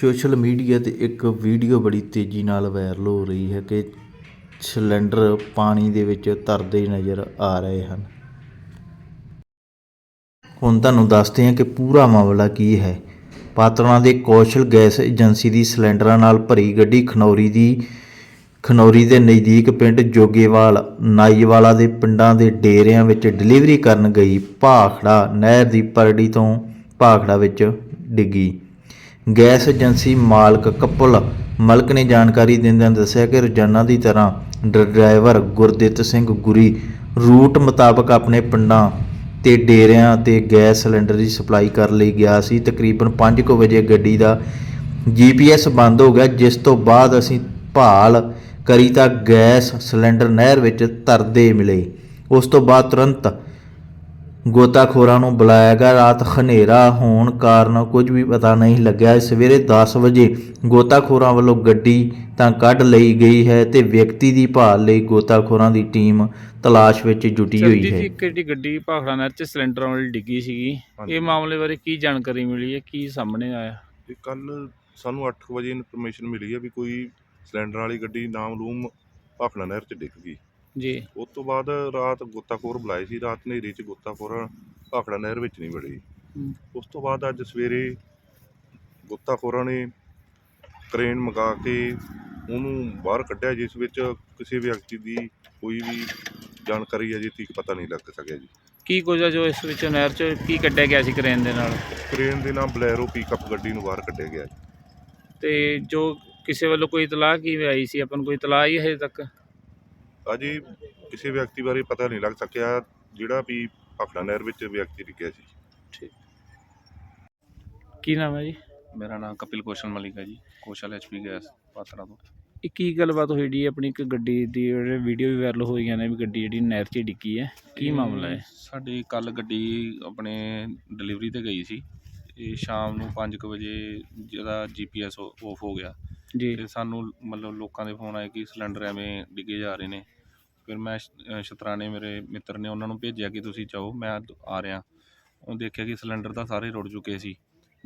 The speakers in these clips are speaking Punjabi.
ਸੋਸ਼ਲ ਮੀਡੀਆ 'ਤੇ ਇੱਕ ਵੀਡੀਓ ਬੜੀ ਤੇਜ਼ੀ ਨਾਲ ਵਾਇਰਲ ਹੋ ਰਹੀ ਹੈ ਕਿ ਸਿਲੰਡਰ ਪਾਣੀ ਦੇ ਵਿੱਚ ਤਰਦੇ ਨਜ਼ਰ ਆ ਰਹੇ ਹਨ। ਹੁਣ ਤੁਹਾਨੂੰ ਦੱਸਦੇ ਹਾਂ ਕਿ ਪੂਰਾ ਮਾਮਲਾ ਕੀ ਹੈ। ਪਾਤੜਾਂ ਦੇ ਕੌਸ਼ਲ ਗੈਸ ਏਜੰਸੀ ਦੀ ਸਿਲੰਡਰਾਂ ਨਾਲ ਭਰੀ ਗੱਡੀ ਖਨੌਰੀ ਦੀ, ਖਨੌਰੀ ਦੇ ਨਜ਼ਦੀਕ ਪਿੰਡ ਜੋਗੇਵਾਲ, ਨਾਈਵਾਲਾ ਦੇ ਪਿੰਡਾਂ ਦੇ ਡੇਰਿਆਂ ਵਿੱਚ ਡਿਲੀਵਰੀ ਕਰਨ ਗਈ ਭਾਖੜਾ ਨਹਿਰ ਦੀ ਪਰੜੀ ਤੋਂ ਭਾਖੜਾ ਵਿੱਚ ਡਿੱਗੀ। ਗੈਸ ਏਜੰਸੀ ਮਾਲਕ ਕਪਲ ਮਲਕ ਨੇ ਜਾਣਕਾਰੀ ਦਿੰਦਿਆਂ ਦੱਸਿਆ ਕਿ ਰੋਜ਼ਾਨਾ ਦੀ ਤਰ੍ਹਾਂ ਡਰਾਈਵਰ ਗੁਰਦਿੱਤ ਸਿੰਘ ਗੁਰੀ ਰੂਟ ਮੁਤਾਬਕ ਆਪਣੇ ਪਿੰਡਾਂ ਤੇ ਡੇਰਿਆਂ ਤੇ ਗੈਸ ਸਿਲੰਡਰ ਦੀ ਸਪਲਾਈ ਕਰਨ ਲਈ ਗਿਆ ਸੀ। ਤਕਰੀਬਨ 5:00 ਵਜੇ ਗੱਡੀ ਦਾ ਜੀਪੀਐਸ ਬੰਦ ਹੋ ਗਿਆ, ਜਿਸ ਤੋਂ ਬਾਅਦ ਅਸੀਂ ਭਾਲ ਕਰੀ ਤਾਂ ਗੈਸ ਸਿਲੰਡਰ ਨਹਿਰ ਵਿੱਚ ਤਰਦੇ ਮਿਲੇ। ਉਸ ਤੋਂ ਬਾਅਦ ਤੁਰੰਤ ਗੋਤਾਖੋਰਾਂ ਨੂੰ ਬੁਲਾਇਆ ਗਿਆ। ਰਾਤ ਹਨੇਰਾ ਹੋਣ ਕਾਰਨ ਕੁਝ ਵੀ ਪਤਾ ਨਹੀਂ ਲੱਗਿਆ। ਸਵੇਰੇ 10 ਵਜੇ ਗੋਤਾਖੋਰਾਂ ਵੱਲੋਂ ਗੱਡੀ ਤਾਂ ਕੱਢ ਲਈ ਗਈ ਹੈ ਤੇ ਵਿਅਕਤੀ ਦੀ ਭਾਲ ਲਈ ਗੋਤਾਖੋਰਾਂ ਦੀ ਟੀਮ ਤਲਾਸ਼ ਵਿੱਚ ਜੁਟੀ ਹੋਈ ਹੈ। ਜੀ ਇੱਕ ਜਿਹੜੀ ਗੱਡੀ ਭਾਖੜਾ ਨਹਿਰ 'ਚ ਸਿਲੰਡਰ ਵਾਲੀ ਡਿੱਗੀ ਸੀਗੀ। ਇਹ ਮਾਮਲੇ ਬਾਰੇ ਕੀ ਜਾਣਕਾਰੀ ਮਿਲੀ ਹੈ? ਕੀ ਸਾਹਮਣੇ ਆਇਆ? ਤੇ ਕੱਲ ਸਾਨੂੰ 8 ਵਜੇ ਇਨਫੋਰਮੇਸ਼ਨ ਮਿਲੀ ਹੈ ਵੀ ਕੋਈ ਸਿਲੰਡਰ ਵਾਲੀ ਗੱਡੀ ਨਾਮਲੂਮ ਭਾਖੜਾ ਨਹਿਰ 'ਚ ਡਿੱਗ ਗਈ। ਜੀ। ਉਸ ਤੋਂ ਬਾਅਦ ਰਾਤ ਗੋਤਾਖੋਰ ਬੁਲਾਏ ਸੀ ਰਾਤ ਹਨੇਰੀ 'ਚ ਗੋਤਾਖੋਰ ਭਾਖੜਾ ਨਹਿਰ ਵਿੱਚ ਨਹੀਂ ਵੜੇ। ਹੂੰ। ਉਸ ਤੋਂ ਬਾਅਦ ਅੱਜ ਸਵੇਰੇ ਗੋਤਾਖੋਰਾਂ ਨੇ ਕ੍ਰੇਨ ਮੰਗਾ ਕੇ ਉਹਨੂੰ ਬਾਹਰ ਕੱਢਿਆ ਜਿਸ ਵਿੱਚ ਕਿਸੇ ਵਿਅਕਤੀ ਦੀ ਕੋਈ ਵੀ ਜਾਣਕਾਰੀ ਅਜੇ ਤੱਕ ਪਤਾ ਨਹੀਂ ਲੱਗ ਸਕਿਆ ਜੀ। ਕੀ ਕੁਝ ਆ ਜੋ ਇਸ ਵਿੱਚ ਨਹਿਰ 'ਚ ਕੀ ਕੱਢਿਆ ਗਿਆ ਸੀ ਕਰੇਨ ਦੇ ਨਾਲ? ਕ੍ਰੇਨ ਦੇ ਨਾਮ ਬਲੈਰੋ ਪਿਕਅਪ ਗੱਡੀ ਨੂੰ ਬਾਹਰ ਕੱਢਿਆ ਗਿਆ। ਤੇ ਜੋ ਕਿਸੇ ਵੱਲੋਂ ਕੋਈ ਇਤਲਾਹ ਕੀ ਆਈ ਸੀ? ਆਪਾਂ ਨੂੰ ਕੋਈ ਇਤਲਾਹ ਹੀ ਹਜੇ ਤੱਕ? ਅਜੇ ਕਿਸੇ ਵਿਅਕਤੀ ਬਾਰੇ ਪਤਾ ਨਹੀਂ ਲੱਗ ਸਕਿਆ ਜਿਹੜਾ ਵੀ ਭਾਖੜਾ ਨਹਿਰ ਵਿੱਚ ਵਿਅਕਤੀ ਡਿੱਗਿਆ ਸੀ। ਕੀ ਨਾਮ ਹੈ ਜੀ? ਮੇਰਾ ਨਾਮ ਕਪਿਲ ਕੋਸ਼ਲ ਮਲਿਕ ਹੈ ਜੀ ਕੋਸ਼ਲ ਐਚਪੀ ਗੈਸ ਪਾਤੜਾ ਤੋਂ। ਇਹ ਕੀ ਗੱਲਬਾਤ ਹੋਈ ਜੀ ਆਪਣੀ ਇੱਕ ਗੱਡੀ ਦੀ ਜਿਹੜੇ ਵੀਡੀਓ ਵੀ ਵਾਇਰਲ ਹੋਈਆਂ ਨੇ ਵੀ ਗੱਡੀ ਜਿਹੜੀ ਨਹਿਰ 'ਚ ਡਿੱਗੀ ਹੈ? ਕੀ ਮਾਮਲਾ ਹੈ? ਸਾਡੀ ਕੱਲ ਗੱਡੀ ਆਪਣੇ ਡਿਲੀਵਰੀ ਤੇ ਗਈ ਸੀ। ਇਹ ਸ਼ਾਮ ਨੂੰ 5:00 ਵਜੇ ਜਿਹਦਾ ਜੀਪੀਐਸ ਆਫ ਹੋ ਗਿਆ। ਜੀ। ਤੇ ਸਾਨੂੰ ਮਤਲਬ ਲੋਕਾਂ ਦੇ ਫੋਨ ਆਏ ਕਿ ਸਿਲੰਡਰ ਐਵੇਂ ਡਿੱਗੇ ਜਾ ਰਹੇ ਨੇ। ਫਿਰ ਮੈਂ ਸ਼- ਅਹ ਸ਼ਤਰਾਣੇ ਮੇਰੇ ਮਿੱਤਰ ਨੇ ਉਹਨਾਂ ਨੂੰ ਭੇਜਿਆ ਕਿ ਤੁਸੀਂ ਜਾਓ ਮੈਂ ਆ ਰਿਹਾ। ਉਹ ਦੇਖਿਆ ਕਿ ਸਿਲੰਡਰ ਤਾਂ ਸਾਰੇ ਰੁੜ ਚੁੱਕੇ ਸੀ।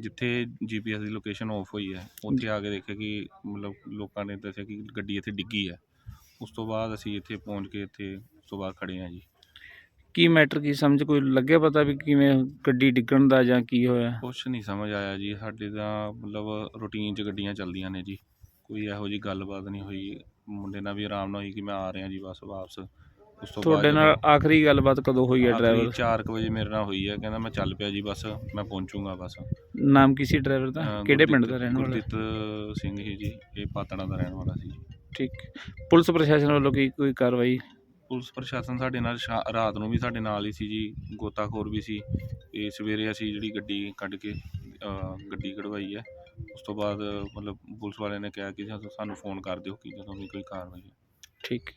ਜਿੱਥੇ ਜੀਪੀਐਸ ਦੀ ਲੋਕੇਸ਼ਨ ਆਫ ਹੋਈ ਹੈ ਉੱਥੇ ਆ ਕੇ ਦੇਖਿਆ ਕਿ ਮਤਲਬ ਲੋਕਾਂ ਨੇ ਦੱਸਿਆ ਕਿ ਗੱਡੀ ਇੱਥੇ ਡਿੱਗੀ ਹੈ। ਉਸ ਤੋਂ ਬਾਅਦ ਅਸੀਂ ਇੱਥੇ ਪਹੁੰਚ ਕੇ ਇੱਥੇ ਉਸ ਤੋਂ ਬਾਅਦ ਖੜੇ ਹਾਂ ਜੀ। ਕੀ ਮੈਟਰ ਕੀ ਸਮਝ ਕੋਈ ਲੱਗਿਆ ਪਤਾ ਵੀ ਕਿਵੇਂ ਗੱਡੀ ਡਿੱਗਣ ਦਾ ਜਾਂ ਕੀ ਹੋਇਆ? ਕੁਛ ਨਹੀਂ ਸਮਝ ਆਇਆ ਜੀ ਸਾਡੇ ਤਾਂ ਮਤਲਬ ਰੂਟੀਨ 'ਚ ਗੱਡੀਆਂ ਚੱਲਦੀਆਂ ਨੇ ਜੀ। ਕੋਈ ਇਹੋ ਜੀ ਗੱਲਬਾਤ ਨਹੀਂ ਹੋਈ। ਮੁੰਡੇ ਨਾਲ ਵੀ ਆਰਾਮ ਨਾਲ ਹੋਈ ਕਿ ਮੈਂ ਆ ਰਿਹਾ ਜੀ ਬਸ ਵਾਪਸ। ਉਸ ਤੋਂ ਤੁਹਾਡੇ ਨਾਲ ਆਖਰੀ ਗੱਲਬਾਤ ਕਦੋਂ ਹੋਈ ਹੈ ਡਰਾਈਵਰ 4 ਵਜੇ ਮੇਰੇ ਨਾਲ ਹੋਈ ਹੈ। ਕਹਿੰਦਾ ਮੈਂ ਚੱਲ ਪਿਆ ਜੀ ਬਸ ਮੈਂ ਪਹੁੰਚੂਗਾ ਬਸ। ਨਾਮ ਕੀ ਸੀ ਡਰਾਈਵਰ ਦਾ? ਅਹ ਕਿਹੜੇ ਪਿੰਡ ਦਾ ਰਹਿਣ ਵਾਲਾ? ਗੁਰਦੀਪ ਸਿੰਘ ਹੀ ਜੀ ਇਹ ਪਾਤੜਾ ਦਾ ਰਹਿਣ ਵਾਲਾ ਸੀ। ਜੀ ਠੀਕ। ਪੁਲਿਸ ਪ੍ਰਸ਼ਾਸਨ ਵੱਲੋਂ ਕੀ ਕੋਈ ਕਾਰਵਾਈ? ਪੁਲਿਸ ਪ੍ਰਸ਼ਾਸਨ ਸਾਡੇ ਨਾਲ ਸ਼ਾ- ਰਾਤ ਨੂੰ ਵੀ ਸਾਡੇ ਨਾਲ ਹੀ ਸੀ ਜੀ ਗੋਤਾਖੋਰ ਵੀ ਸੀ। ਤੇ ਸਵੇਰੇ ਅਸੀਂ ਜਿਹੜੀ ਗੱਡੀ ਕੱਢ ਕੇ ਅਹ, ਗੱਡੀ ਕਢਵਾਈ ਹੈ। ਉਸ ਤੋਂ ਬਾਅਦ ਮਤਲਬ ਪੁਲਿਸ ਵਾਲਿਆਂ ਨੇ ਕਿਹਾ ਕਿ ਸਾਨੂੰ ਫੋਨ ਕਰ ਦਿਓ ਕਿ ਜਦੋਂ ਵੀ ਕੋਈ ਕਾਰਵਾਈ ਹੈ ਠੀਕ